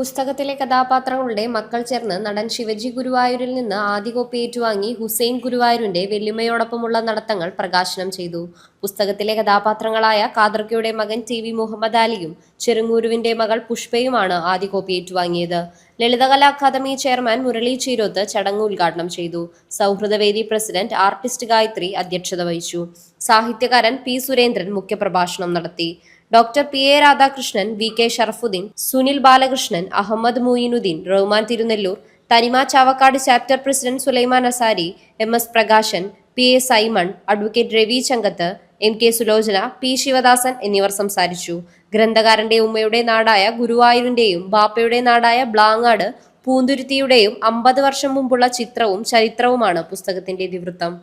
പുസ്തകത്തിലെ കഥാപാത്രങ്ങളുടെ മക്കൾ ചേർന്ന് നടൻ ശിവജി ഗുരുവായൂരിൽ നിന്ന് ആദികോപ്പി ഏറ്റുവാങ്ങി ഹുസൈൻ ഗുരുവായൂരിന്റെ വെല്ലുമയോടൊപ്പമുള്ള നടത്തങ്ങൾ പ്രകാശനം ചെയ്തു. പുസ്തകത്തിലെ കഥാപാത്രങ്ങളായ കാതർക്കയുടെ മകൻ ടി വി മുഹമ്മദ് അലിയും ചെറുങ്ങൂരുവിന്റെ മകൾ പുഷ്പയുമാണ് ആദ്യ കോപ്പി ഏറ്റുവാങ്ങിയത്. ലളിതകലാ അക്കാദമി ചെയർമാൻ മുരളി ചീരോത്ത് ചടങ്ങ് ഉദ്ഘാടനം ചെയ്തു. സൗഹൃദവേദി പ്രസിഡന്റ് ആർട്ടിസ്റ്റ് ഗായത്രി അധ്യക്ഷത വഹിച്ചു. സാഹിത്യകാരൻ പി സുരേന്ദ്രൻ മുഖ്യപ്രഭാഷണം നടത്തി. Doctor P A Radhakrishnan V K Sharafuddin Sunil Balakrishnan Ahammed Moinuddin Rahman Thirunellur Thanima Chavakkad chapter president Sulaiman Asari M S Prakashan P A Simon advocate Ravi Chankath M K Sulochana P Sivadasan എന്നിവർ സംസാരിച്ചു. ഗ്രന്ഥകാരന്റെ ഉമ്മയുടെ നാടായ ഗുരുവായൂരിന്റെയും ബാപ്പയുടെ നാടായ ബ്ലാങ്ങാട് പൂന്തുരുത്തിയുടെയും അമ്പത് വർഷം മുമ്പുള്ള ചിത്രവും ചരിത്രവുമാണ് പുസ്തകത്തിന്റെ ഇതിവൃത്തം.